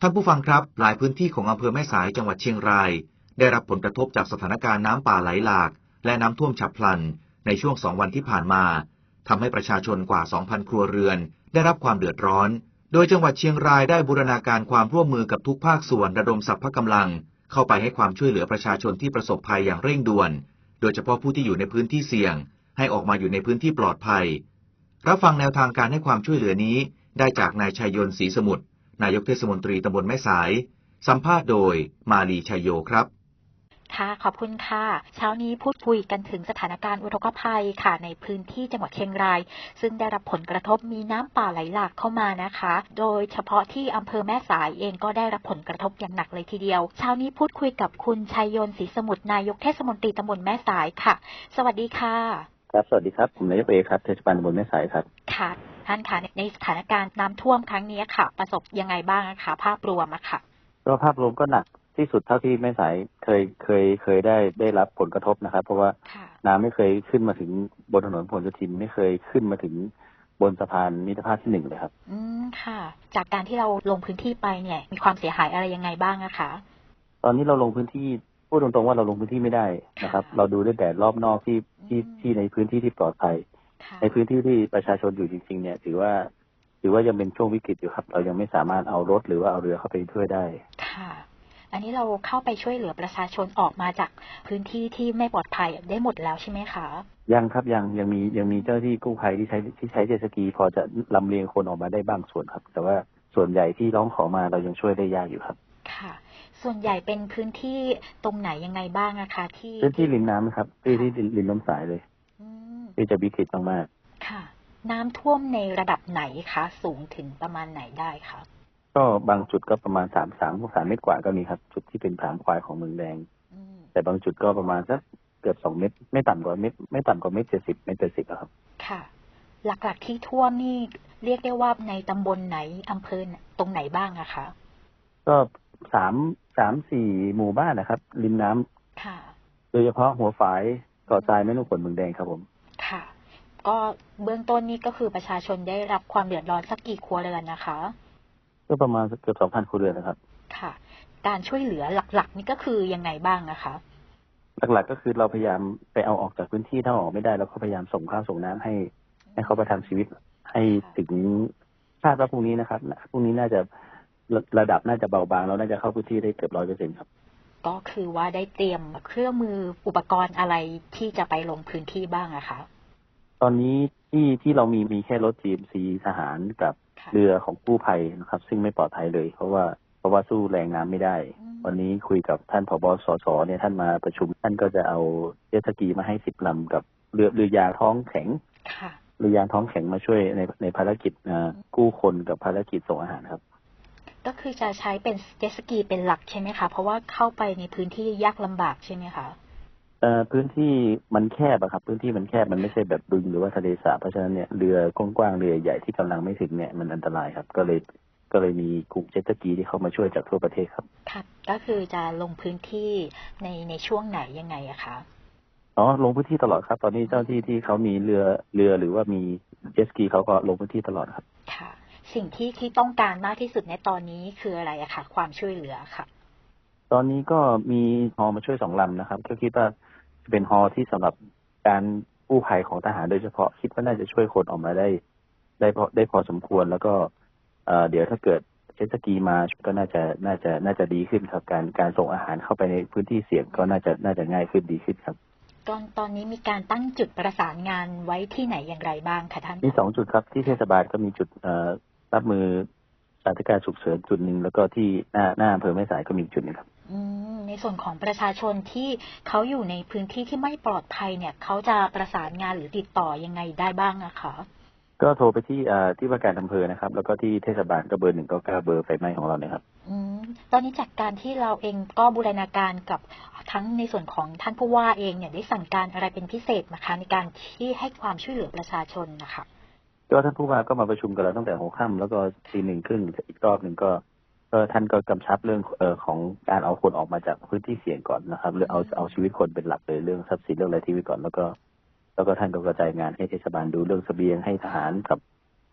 ท่านผู้ฟังครับ หลายพื้นที่ของอำเภอแม่สายจังหวัดเชียงราย ได้รับผลกระทบจากสถานการณ์น้ำป่าไหลหลาก และน้ำท่วมฉับพลัน ในช่วงสองวันที่ผ่านมาทำให้ประชาชนกว่า 2,000 ครัวเรือน ได้รับความเดือดร้อน โดยจังหวัดเชียงรายได้บูรณาการความร่วมมือกับทุกภาคส่วนระดมสรรพกำลัง เข้าไปให้ความช่วยเหลือประชาชนที่ประสบภัยอย่างเร่งด่วน โดยเฉพาะผู้ที่อยู่ในพื้นที่เสี่ยง ให้ออกมาอยู่ในพื้นที่ปลอดภัย รับฟังแนวทางการให้ความช่วยเหลือนี้ ได้จากนายชัยยนต์ศรีสมุทร นายกเทศมนตรีตำบลแม่สาย สัมภาษณ์โดยมาลีชัยโยครับค่ะขอบคุณค่ะ เช้านี้พูดคุยกันถึงสถานการณ์อุทกภัยค่ะ ในพื้นที่จังหวัดเชียงราย ซึ่งได้รับผลกระทบมีน้ำป่าไหลหลากเข้ามานะคะ โดยเฉพาะที่อำเภอแม่สายเองก็ได้รับผลกระทบอย่างหนักเลยทีเดียว เช้านี้พูดคุยกับคุณชัยยนต์ศรีสมุทรนายกเทศมนตรีตำบลแม่สายค่ะ สวัสดีค่ะ ครับสวัสดีครับผมนายกเอครับเทศบาลตำบลแม่สายครับค่ะ ท่านคะในสถานการณ์น้ำท่วมครั้งนี้ค่ะ ประสบยังไงบ้างนะคะภาพรวมอะค่ะ ก็ภาพรวมก็หนักที่สุดเท่าที่แม่สายเคยเคยเคยได้ได้รับผลกระทบนะครับ เพราะว่าค่ะน้ำไม่เคยขึ้นมาถึงบนถนนพหลโยธินไม่เคยขึ้นมาถึงบนสะพานมิตรภาพที่หนึ่งเลยครับ อืมค่ะ จากการที่เราลงพื้นที่ไปเนี่ย มีความเสียหายอะไรยังไงบ้างอะคะตอนนี้เราลงพื้นที่พูดตรงๆว่าเราลงพื้นที่ไม่ได้นะครับค่ะเราดูได้แต่รอบนอกที่ที่อืมที่ในพื้นที่ที่ปลอดภัยค่ะ ในพื้นที่ที่ประชาชนอยู่จริง ๆ เนี่ย ถือว่า ถือว่ายังเป็นช่วงวิกฤตอยู่ครับ เรายังไม่สามารถเอารถหรือว่าเอาเรือเข้าไปช่วยได้ ค่ะ อันนี้เราเข้าไปช่วยเหลือประชาชนออกมาจากพื้นที่ที่ไม่ปลอดภัยได้หมดแล้วใช่ไหมคะยังครับยังยังมียังมีเจ้าหน้าที่กู้ภัยที่ใช้ที่ใช้เจ็ตสกี พอจะลำเลียงคนออกมาได้บ้างส่วนครับ แต่ว่าส่วนใหญ่ที่ร้องขอมาเรายังช่วยได้ยากอยู่ครับ ค่ะ ส่วนใหญ่เป็นพื้นที่ตรงไหนยังไงบ้างอะคะที่พื้นที่ริมน้ำครับพื้นที่ริมริมน้ำสายเลยอืม ที่จะวิกฤตมากค่ะ น้ำท่วมในระดับไหนคะสูงถึงประมาณไหนได้คะๆก็บางจุดก็ประมาณสามสามสามเมตรกว่าก็มีครับ จุดที่เป็นผางควายของเมืองแดงอืมแต่บางจุดก็ประมาณสักเกือบสองเมตร ไม่ต่ำกว่าเมตรไม่ต่ำกว่าเมตรเจ็ดสิบเมตรเจ็ดสิบครับ ค่ะ หลักๆที่ท่วมนี่เรียกได้ว่าในตำบลไหนอำเภอตรงไหนบ้างอะคะก็สามสามสี่หมู่บ้านนะครับ ริมน้ำค่ะ โดยเฉพาะหัวฝายเกาะทรายแม่นุ่งขนเมืองแดงครับผมค่ะ ก็เบื้องต้นนี่ก็คือประชาชนได้รับความเดือดร้อนสักกี่ครัวเรือนนะคะ ก็ประมาณเกือบสองพันครัวเรือนนะครับ ค่ะ การช่วยเหลือหลักๆ นี่ก็คือยังไงบ้างนะคะ หลักๆก็คือเราพยายามไปเอาออกจากพื้นที่ถ้าเอาออกไม่ได้เราก็พยายามส่งข้าวส่งน้ำให้ ให้เขาประทังชีวิตให้ถึงคาดว่าพรุ่งนี้นะครับพรุ่งนี้น่าจะระระดับน่าจะเบาบางเราน่าจะเข้าพื้นที่ได้เกือบร้อยเปอร์เซ็นครับก็คือว่าได้เตรียมเครื่องมืออุปกรณ์อะไรที่จะไปลงพื้นที่บ้างอะคะ ตอนนี้ที่ที่เรามีมีแค่รถ GMC ทหารกับค่ะเรือของกู้ภัยนะครับ ซึ่งไม่ปลอดภัยเลย เพราะว่าเพราะว่าสู้แรงน้ำไม่ได้ อืมวันนี้คุยกับท่านผบสสเนี่ยท่านมาประชุม ท่านก็จะเอาเจ็ตสกีมาให้สิบลำกับเรือเรือยางท้องแข็งค่ะ เรือยางท้องแข็งมาช่วยในในภารกิจอ่ากู้คนกับภารกิจส่งอาหารครับ ก็คือจะใช้เป็นเจ็ตสกีเป็นหลักใช่ไหมคะ เพราะว่าเข้าไปในพื้นที่ยากลำบากใช่ไหมคะเอ่อพื้นที่มันแคบอะครับ พื้นที่มันแคบมันไม่ใช่แบบบึงหรือว่าทะเลสาบเพราะฉะนั้นเนี่ยเรือกว้างๆเรือใหญ่ที่กำลังไม่ถึงเนี่ยมันอันตรายครับ ก็เลยก็เลยมีกลุ่มเจ็ตสกีที่เข้ามาช่วยจากทั่วประเทศครับ ค่ะ ก็คือจะลงพื้นที่ในในช่วงไหนยังไงอะคะ อ๋อลงพื้นที่ตลอดครับ ตอนนี้เจ้าที่ที่เขามีเรือเรือหรือว่ามีเจ็ตสกีเขาก็ลงพื้นที่ตลอดครับ ค่ะ สิ่งที่ที่ต้องการมากที่สุดในตอนนี้คืออะไรอะคะความช่วยเหลือค่ะ ตอนนี้ก็มีฮอมาช่วยสองลำนะครับก็คิดว่า จะเป็นฮอที่สำหรับการกู้ภัยของทหารโดยเฉพาะคิดว่าน่าจะช่วยคนออกมาได้ ได้พอได้พอสมควรแล้วก็เอ่อเดี๋ยวถ้าเกิดเจ็ตสกีมาก็น่าจะน่าจะน่าจะดีขึ้นครับ การการส่งอาหารเข้าไปในพื้นที่เสี่ยงก็น่าจะน่าจะง่ายขึ้นดีขึ้นครับตอนตอนนี้มีการตั้งจุดประสานงานไว้ที่ไหนอย่างไรบ้างคะท่านมีสองจุดครับที่เทศบาลก็มีจุดเอ่อรับมือ สถานการณ์ฉุกเฉินจุดหนึ่งแล้วก็ที่หน้าหน้าอำเภอแม่สายก็มีอีกจุดหนึ่งครับอืมในส่วนของประชาชนที่เขาอยู่ในพื้นที่ที่ไม่ปลอดภัยเนี่ยเขาจะประสานงานหรือติดต่อยังไงได้บ้างอะคะก็โทรไปที่เอ่อที่ว่าการอำเภอนะครับ แล้วก็ที่เทศบาลก็เบอร์หนึ่งก็เก้าเบอร์ไฟไหม้ของเราเนี่ยครับอืมตอนนี้จากการที่เราเองก็บูรณาการกับทั้งในส่วนของท่านผู้ว่าเองเนี่ยได้สั่งการอะไรเป็นพิเศษนะคะในการที่ให้ความช่วยเหลือประชาชนนะคะ ก็ท่านผู้ว่าก็มาประชุมกับเราตั้งแต่หัวค่ำแล้วก็ตีหนึ่งครึ่งอีกรอบหนึ่งก็ก็ท่านก็กำชับเรื่องเออของการเอาคนออกมาจากพื้นที่เสี่ยงก่อนนะครับเรื่อเอาเอาชีวิตคนเป็นหลักเลยเรื่องทรัพย์สินเรื่องอะไรที่ไว้ก่อนแล้วก็ แล้วก็ท่านก็กระจายงานให้เทศบาลดูเรื่องเสบียงให้ทหารกับ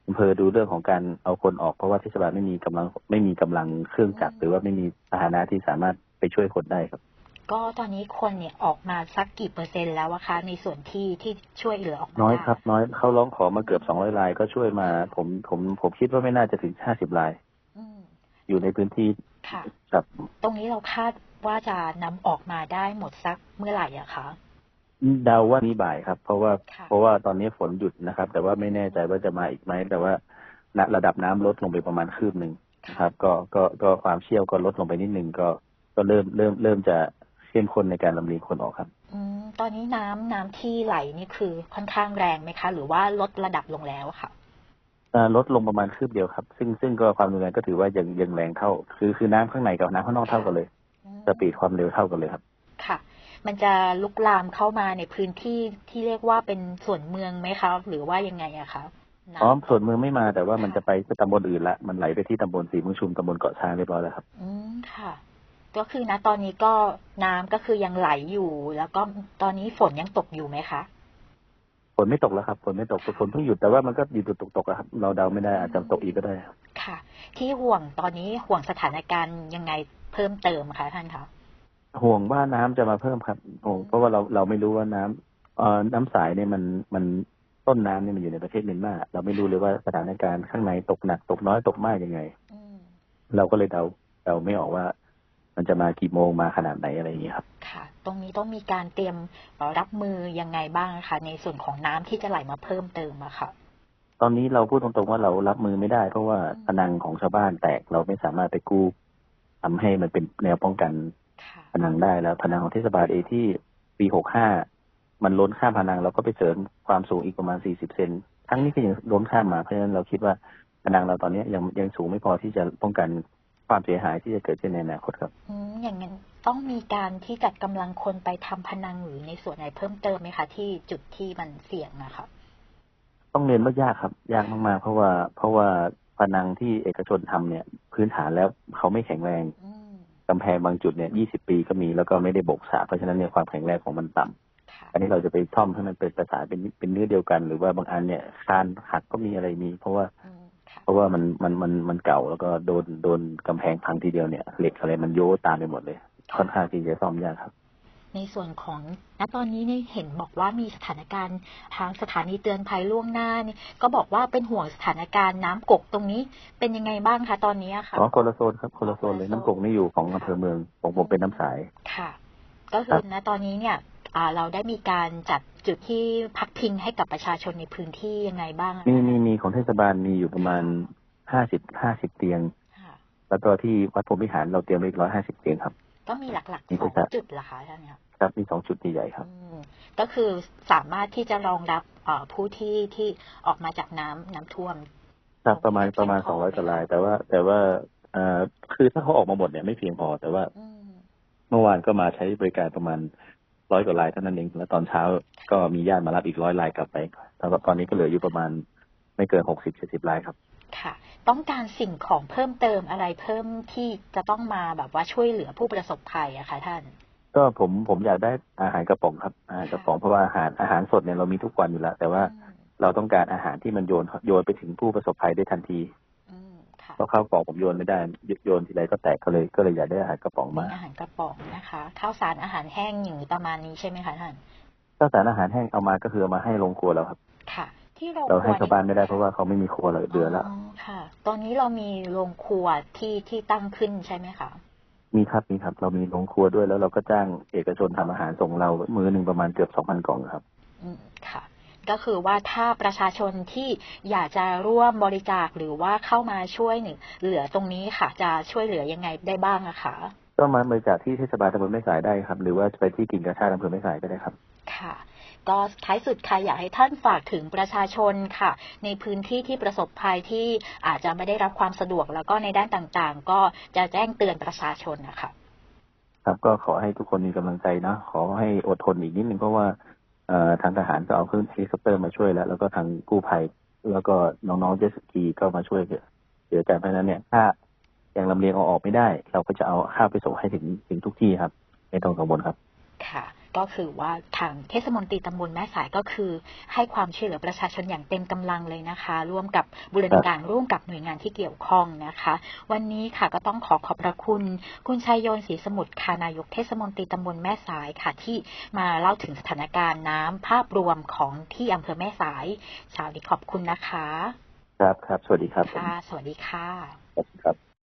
อำเภอดูเรื่องของการเอาคนออกเพราะว่าเทศบาลไม่มีกำลังไม่มีกำลังเครื่องจักรหรือว่าไม่มีพานะที่สามารถไปช่วยคนได้ครับ ก็ตอนนี้คนเนี่ยออกมาสักกี่เปอร์เซ็นต์แล้วอะคะในส่วนที่ที่ช่วยเหลือออกมาน้อยได้ครับ น้อยเขาร้องขอมาเกือบสองร้อยรายก็ช่วยมา ผมผมผมคิดว่าไม่น่าจะถึงห้าสิบรายอืมอยู่ในพื้นที่ค่ะกับตรงนี้เราคาดว่าจะนำออกมาได้หมดสักเมื่อไหร่อะคะเดาว่านี้บ่ายครับ เพราะว่าค่ะเพราะว่าตอนนี้ฝนหยุดนะครับ แต่ว่าไม่แน่ใจว่าจะมาอีกไหมแต่ว่าณระดับน้ำลดลงไปประมาณคืบหนึ่งนะครับ ก็ก็ก็ความเชี่ยวก็ลดลงไปนิดหนึ่งก็ก็เริ่มเริ่มเริ่มจะ เข้มข้นในการลำเลียงคนออกครับอืมตอนนี้น้ำน้ำที่ไหลนี่คือค่อนข้างแรงไหมคะ หรือว่าลดระดับลงแล้วอะค่ะอ่าลดลงประมาณคืบเดียวครับ ซึ่งซึ่งก็ความรุนแรงก็ถือว่ายังยังแรงเท่า คือคือน้ำข้างในกับน้ำข้างนอกเท่ากันเลยอืมสปีดความเร็วเท่ากันเลยครับ ค่ะ มันจะลุกลามเข้ามาในพื้นที่ที่เรียกว่าเป็นส่วนเมืองไหมคะหรือว่ายังไงอะคะน้ำอ๋อส่วนเมืองไม่มาแต่ว่ามันจะไปที่ตำบลอื่นละมันไหลไปที่ตำบลสีเมืองชุมตำบลเกาะช้างเรียบร้อยแล้วครับ อืมค่ะ ก็คือนะตอนนี้ก็น้ำก็คือยังไหลอยู่ แล้วก็ตอนนี้ฝนยังตกอยู่ไหมคะฝนไม่ตกแล้วครับฝนไม่ตกฝนเพิ่งหยุดแต่ว่ามันก็อยู่ตกตกๆอะครับ เราเดาไม่ได้อาจจะตกอีกก็ได้ครับค่ะ ที่ห่วงตอนนี้ห่วงสถานการณ์ยังไงเพิ่มเติมคะท่านคะห่วงว่าน้ำจะมาเพิ่มครับห่วงเพราะว่าเราเราไม่รู้ว่าน้ำเอ่อน้ำสายเนี่ยมันมันต้นน้ำเนี่ยมันอยู่ในประเทศเมียนมาเราไม่รู้เลยว่าสถานการณ์ข้างในตกหนักตกน้อยตกมากยังไงอืมเราก็เลยเดาเดาไม่ออกว่า มันจะมากี่โมงมาขนาดไหนอะไรอย่างเงี้ยครับ ค่ะ ตรงนี้ต้องมีการเตรียมเอ่อรับมือยังไงบ้างคะในส่วนของน้ำที่จะไหลมาเพิ่มเติมอะค่ะ ตอนนี้เราพูดตรงๆว่าเรารับมือไม่ได้ เพราะว่าพนังของชาวบ้านแตกเราไม่สามารถไปกู้ทำให้มันเป็นแนวป้องกันค่ะพนังได้แล้วพนังของเทศบาลเองที่ปีหกห้ามันล้นข้ามพนังเราก็ไปเสริมความสูงอีกประมาณสี่สิบเซนทั้งนี้ก็ยังล้นข้ามมาเพราะฉะนั้นเราคิดว่าพนังเราตอนนี้ยังยังสูงไม่พอที่จะป้องกัน ความเสียหายที่จะเกิดขึ้นในอนาคตครับอืมอย่างนั้นต้องมีการที่จัดกำลังคนไปทำพนังหรือในส่วนไหนเพิ่มเติมไหมคะที่จุดที่มันเสี่ยงนะคะต้องเรียนว่ายากครับ ยากมากๆเพราะว่า เพราะว่าพนังที่เอกชนทำเนี่ย พื้นฐานแล้วเขาไม่แข็งแรงอืมกำแพงบางจุดเนี่ยยี่สิบปีก็มีแล้วก็ไม่ได้บกสาเพราะฉะนั้นเนี่ยความแข็งแรงของมันต่ำค่ะอันนี้เราจะไปซ่อมให้มันเป็นประสานเป็นเป็นเนื้อเดียวกัน หรือว่าบางอันเนี่ยคานหักก็มีอะไรมี เพราะว่าอืมค่ะ เพราะว่ามันมันมันมันเก่าแล้วก็โดนโดนกำแพงพังทีเดียวเนี่ยเหล็กอะไรมันโยตามไปหมดเลย ค่อนข้างที่จะซ่อมยากครับ ในส่วนของณตอนนี้เนี่ยเห็นบอกว่ามีสถานการณ์ทางสถานีเตือนภัยล่วงหน้านี่ก็บอกว่าเป็นห่วงสถานการณ์น้ำกกตรงนี้เป็นยังไงบ้างคะตอนนี้อะค่ะอ๋อคนละโซนครับคนละโซนเลยน้ำกงนี่อยู่ของอำเภอเมืองของผมเป็นน้ำสายค่ะ ก็คือณตอนนี้เนี่ยอ่าเราได้มีการจัด จุดที่พักพิงให้กับประชาชนในพื้นที่ยังไงบ้างอะมีมีมีของเทศบาลมีอยู่ประมาณห้าสิบห้าสิบเตียงค่ะแล้วก็ที่วัดพรหมวิหารเราเตรียมไว้อีกร้อยห้าสิบเตียงครับ ก็มีหลักมีๆสองครับจุดเหรอคะท่านคะครับมีสองจุดใหญ่ๆครับอืมก็คือสามารถที่จะรองรับเอ่อผู้ที่ที่ออกมาจากน้ำน้ำท่วมครับประมาณประมาณเพีสยองงพอร้อยไหมกว่าลาย แต่ว่า แต่ว่าเอ่อคือถ้าเขาออกมาหมดเนี่ยไม่เพียงพอแต่ว่าอืมเมื่อวานก็มาใช้บริการประมาณ ร้อยกว่าลายเท่านั้นเอง แล้วตอนเช้าก็มีญาติมารับอีกร้อยลายกลับไปแล้วก็ตอนนี้ก็เหลืออยู่ประมาณไม่เกินหกสิบเจ็ดสิบลายครับ ค่ะ ต้องการสิ่งของเพิ่มเติมอะไรเพิ่มที่จะต้องมาแบบว่าช่วยเหลือผู้ประสบภัยอะคะท่าน ก็ผมผมอยากได้อาหารกระป๋องครับอาหารกระป๋องเพราะว่าอาหารอาหารสดเนี่ยเรามีทุกวันอยู่แล้วแต่ว่าอืมเราต้องการอาหารที่มันโยนโยนไปถึงผู้ประสบภัยได้ทันทีอืมค่ะ เพราะข้าวกล่องผมโยนไม่ได้โยนทีไรก็แตกก็เลยก็เลยอยากได้อาหารกระป๋องมีมาอาหารกระป๋องนะคะข้าวสารอาหารแห้งอย่างนี้ประมาณนี้ใช่ไหมคะท่านข้าวสารอาหารแห้งเอามาก็คือเอามาให้โรงครัวแล้วครับ ค่ะ ที่โรงเราครัให้วชาวบ้านไม่ได้เพราะว่าเขาไม่มีครัวเลยเดือนละค่ะ ตอนนี้เรามีโรงครัวที่ที่ตั้งขึ้นใช่ไหมคะมีครับมีครับ เรามีโรงครัวด้วยแล้วเราก็จ้างเอกชนทำอาหารส่งเรามือหนึ่งประมาณเกือบสองพันกล่องครับ อืมค่ะ ก็คือว่าถ้าประชาชนที่อยากจะร่วมบริจาคหรือว่าเข้ามาช่วยหนึ่งเหลือตรงนี้ค่ะ จะช่วยเหลือยังไงได้บ้างอะคะก็มาบริจาคที่เทศบาลตำบลแม่สายได้ครับ หรือว่าจะไปที่กิ่งกระชาติอำเภอแม่สายก็ได้ครับค่ะก็ท้ายสุดค่ะอยากให้ท่านฝากถึงประชาชนค่ะ ในพื้นที่ที่ประสบภัยที่อาจจะไม่ได้รับความสะดวกแล้วก็ในด้านต่างๆ ก็จะแจ้งเตือนประชาชนนะคะครับก็ขอให้ทุกคนมีกำลังใจนะขอให้อดทนอีกนิดนึงเพราะว่าเอ่อ ทางทหารก็เอาเครื่องเฮลิคอปเตอร์มาช่วยแล้ว แล้วก็ทางกู้ภัย แล้วก็น้องๆเจสกีก็มาช่วยเหลือแต่เพราะนั้นเนี่ยถ้ายังลำเลียงเอาออกไม่ได้ เราก็จะเอาข้าวไปส่งให้ถึงถึงทุกที่ครับ ไม่ต้องกังวลครับ ค่ะ ก็คือว่าทางเทศมนตรีตำบลแม่สายก็คือ ให้ความช่วยเหลือประชาชนอย่างเต็มกำลังเลยนะคะ ร่วมกับบูรณาการร่วมกับหน่วยงานที่เกี่ยวข้องนะคะ วันนี้ค่ะก็ต้องขอขอบพระคุณ คุณชัยโยนศรีสมุทรค่ะนายกเทศมนตรีตำบลแม่สายค่ะที่มาเล่าถึงสถานการณ์น้ำภาพรวมของที่อำเภอแม่สายเช้านี้ขอบคุณนะคะ ครับครับสวัสดีครับผมค่ะสวัสดีค่ะขอบคุณครับ